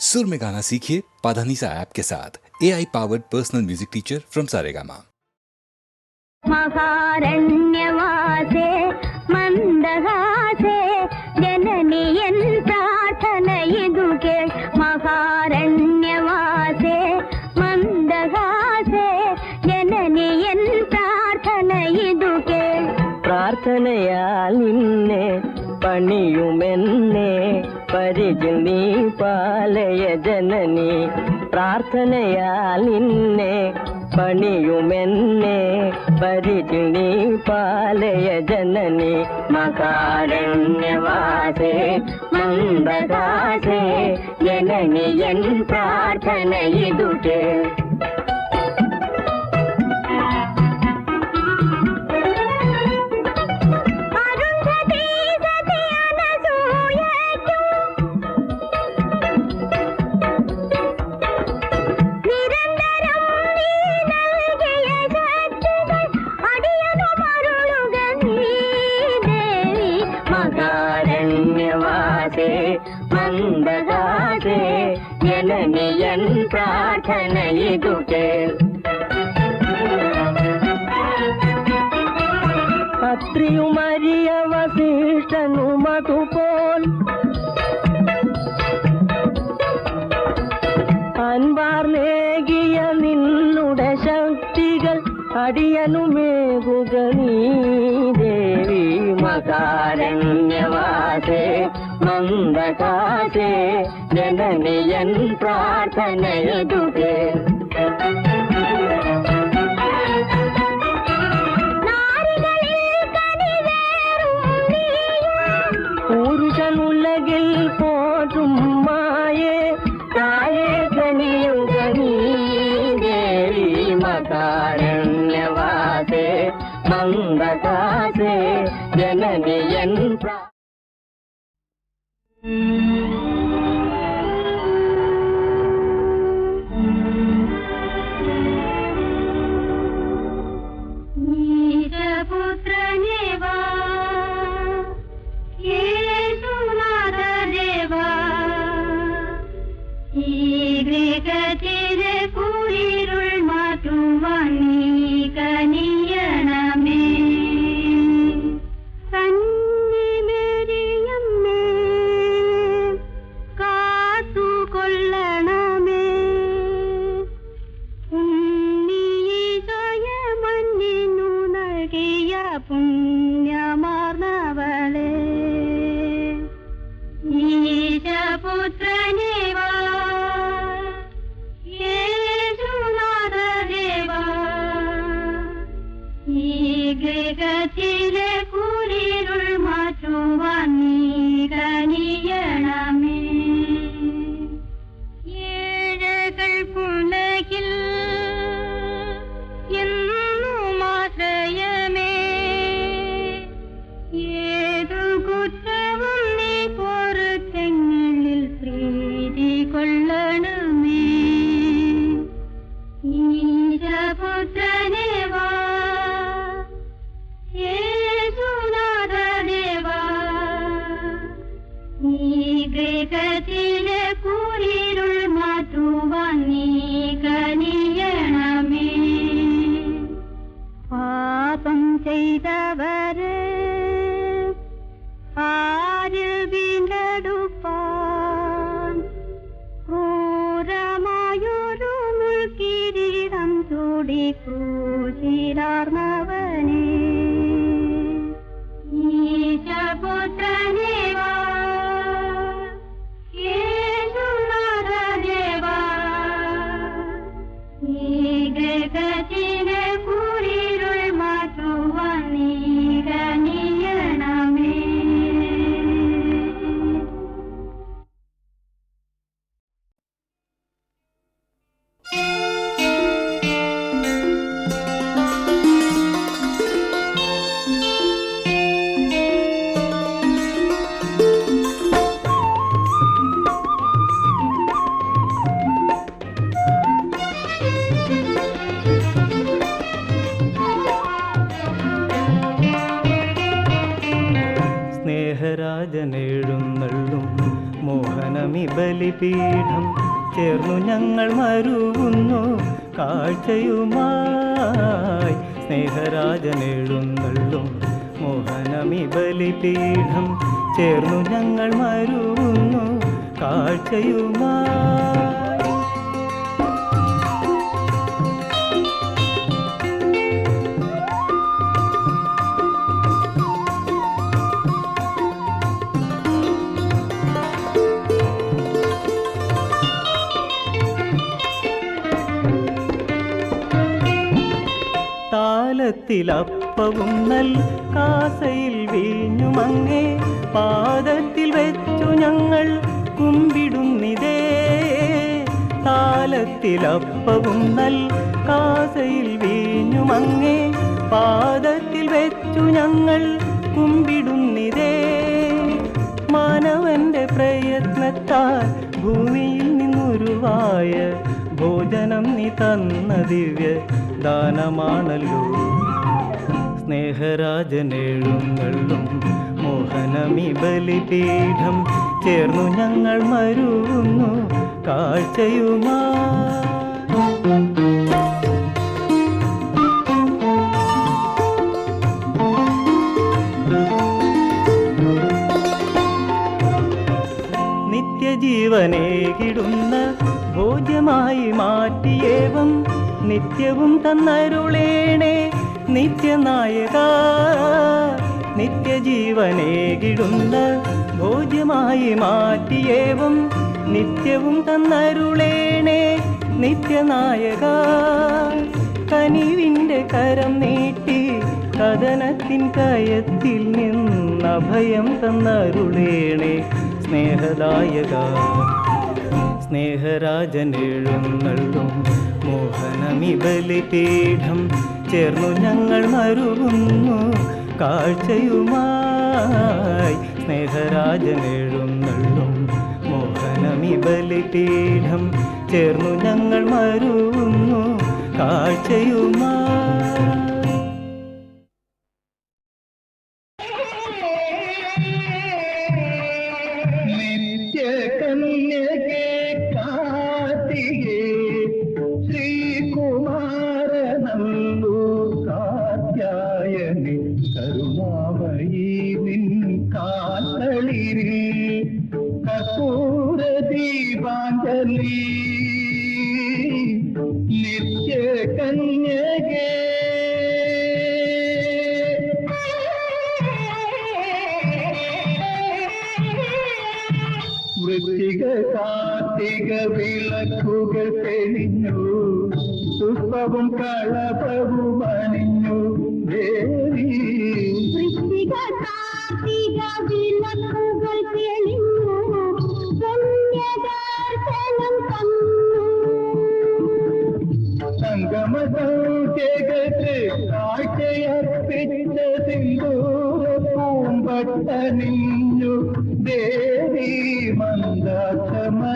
सुर में गाना सीखिए पाधानीसा ऐप के साथ। A I powered personal music teacher from Saregama महारण्यवासे നീ പാലയ ജനനി പ്രാർത്ഥനയാൽ നിന്നെ പണിയുമെന്നെ. പരിചിൽ നീ പാലയ ജനനി മകാരണ്യവാസേ മന്ദദാസേ. ജനനിയൻ പ്രാർത്ഥന ഇതുകേ. പ്രാർത്ഥന ഇതുകേ അത്രിയുമരിയ അൻപാർ നേകിയ നിന്നുടെ ശക്തികൾ അടിയനുമേകുക നീ ദേവി മകാരണ്യവാസേ മന്ദകാസേ ಜನನಿಯನ್ ಪ್ರಾರ್ಥನೆಯದುಗೆ പാപം ചെയ്തവർ ആര് വീണ്ടെടുപ്പാൻ ക്രൂരമായൊരു മുൾക്കിരീടം ചൂടി ക്രൂശിലാർന്നവനേ ബലിപീഠം ചേർന്നു ഞങ്ങൾ മരുവുന്നു. കാഴ്ചയുമായി സ്നേഹരാജനെഴുന്നള്ളും മോഹനമി ബലിപീഠം ചേർന്നു ഞങ്ങൾ മരുവുന്നു. കാഴ്ചയുമായി താലത്തിലപ്പവും നൽ കാസയിൽ വീഞ്ഞുമങ്ങേ പാദത്തിൽ വെച്ചു ഞങ്ങൾ കുമ്പിടുന്നിതേ. താലത്തിലപ്പവും നൽ കാസയിൽ വീഞ്ഞുമങ്ങേ പാദത്തിൽ വെച്ചു ഞങ്ങൾ കുമ്പിടുന്നിതേ. മാനവന്റെ പ്രയത്നത്താൽ ഭൂമിയിൽ നിന്നുരുവായ ഭോജനം നീ തന്ന ദിവ്യ ദാനമാണല്ലോ സ്നേഹരാജനെഴുന്നള്ളും മോഹനമി ബലിപീഠം ചേർന്നു ഞങ്ങൾ മരുന്നു കാഴ്ചയുമാ. നിത്യജീവനേകിടുന്ന ഭോജ്യമായി മാറ്റിയേവം. നിത്യവും തന്നരുളേണേ. നിത്യനായക നിത്യജീവനേകിടുന്ന ഭോജ്യമായി മാറ്റിയേവും നിത്യവും തന്നരുളേണേ നിത്യനായക. കനിവിന്റെ കരം നീട്ടി കഥനത്തിൻ കയത്തിൽ നിന്ന് അഭയം തന്നരുളേണേ സ്നേഹദായക. സ്നേഹരാജനെഴുന്നള്ളും മോഹനമി ബലിപീഠം ചേർന്നു ഞങ്ങൾ മരുകുന്നു കാഴ്ചയുമായി സ്നേഹരാജനെഴുന്നള്ളും. മോഹനമി ബലിപീഠം ചേർന്നു ഞങ്ങൾ മരുകുന്നു കാഴ്ചയുമായി ദീപാഞ്ജലി നിത്യകന്യകേ. വൃത്തിക കാർത്തിക വിളക്കുകൾ തെളിഞ്ഞു. പുഷ്പവും കളഭവും പൂമ്പട്ടണിഞ്ഞു ദേവി മന്ദാക്ഷമയ്യായി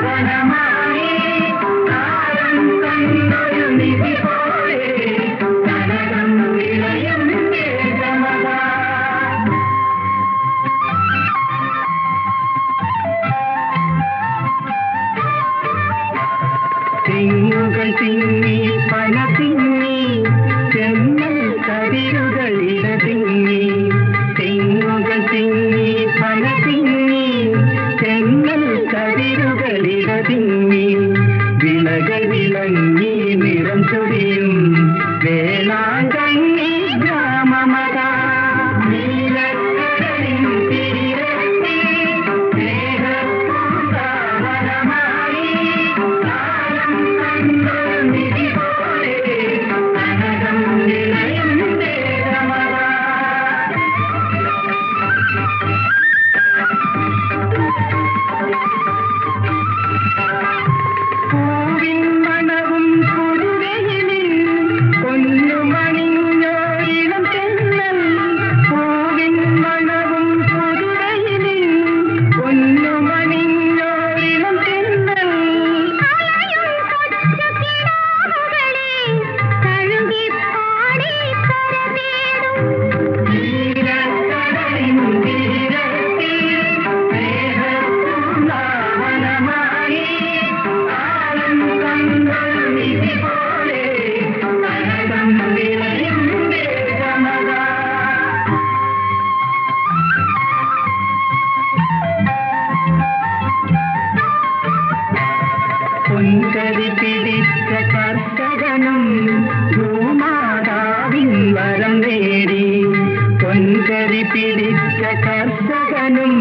buena madre. ಮಾಮ പിടിച്ച കർഷകനും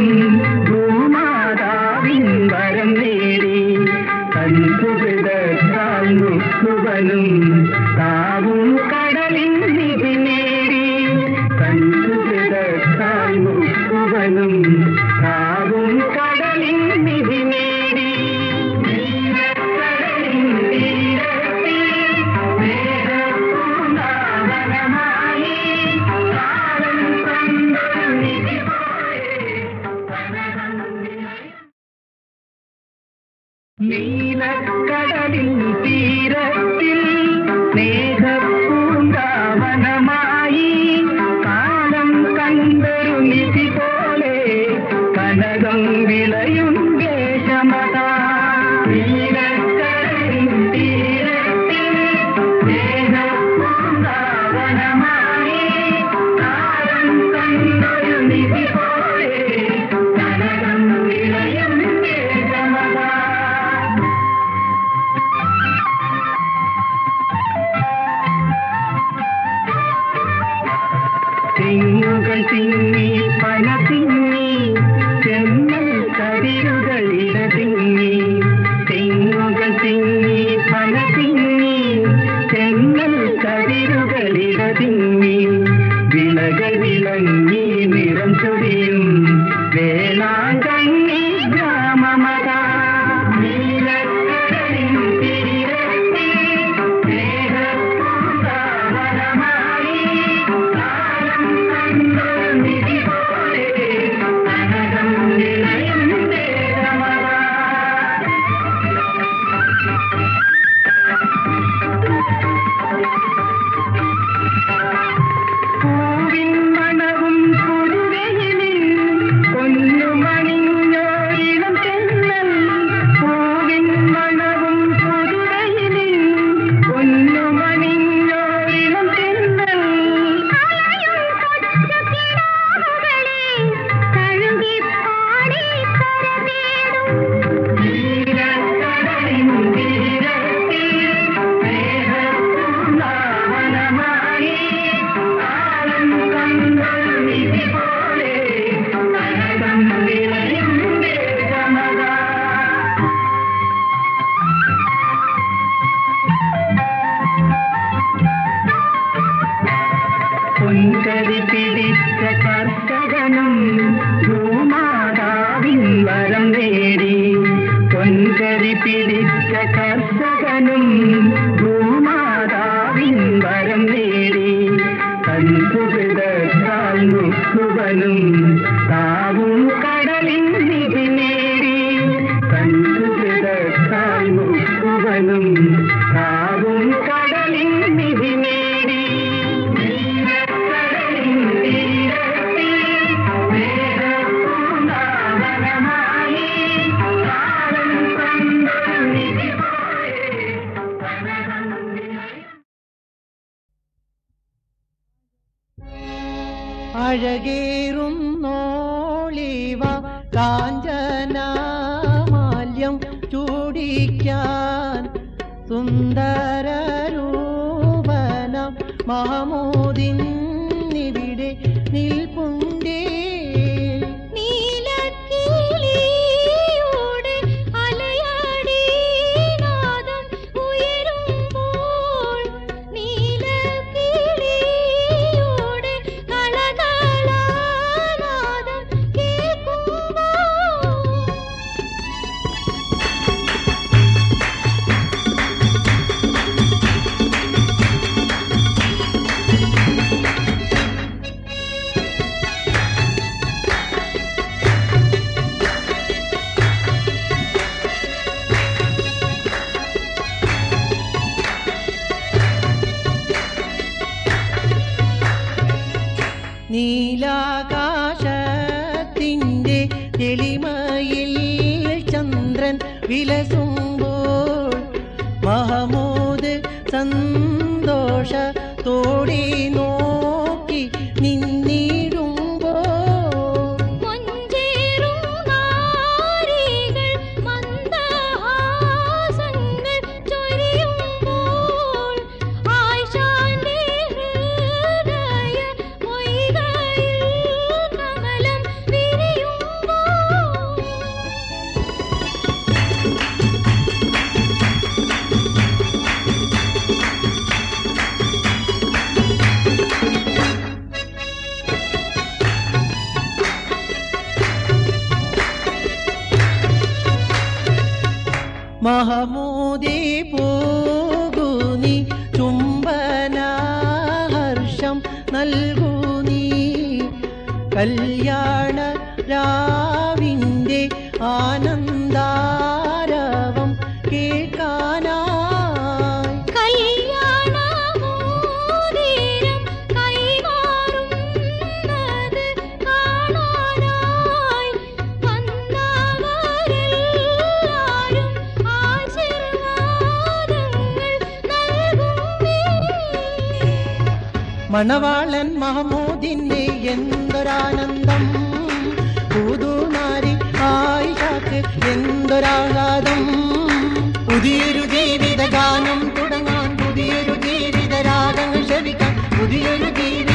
me. ನಮ್ಮ வந்தார் वेलुङ्गो महमूद् सन्तोष तोडी मोदे पूगुनि चुम्बनाहर्षं न कल्याण മണവാളൻ മഹമൂദിന്റെ എന്തൊരാനന്ദം? പുതുമാരി ആയിഷാക്ക് എന്തൊരാഘാതം പുതിയൊരു ജീവിത ഗാനം തുടങ്ങാൻ പുതിയൊരു ജീവിത രാഗങ്ങൾ ക്ഷമിക്കാൻ പുതിയൊരു ജീവിത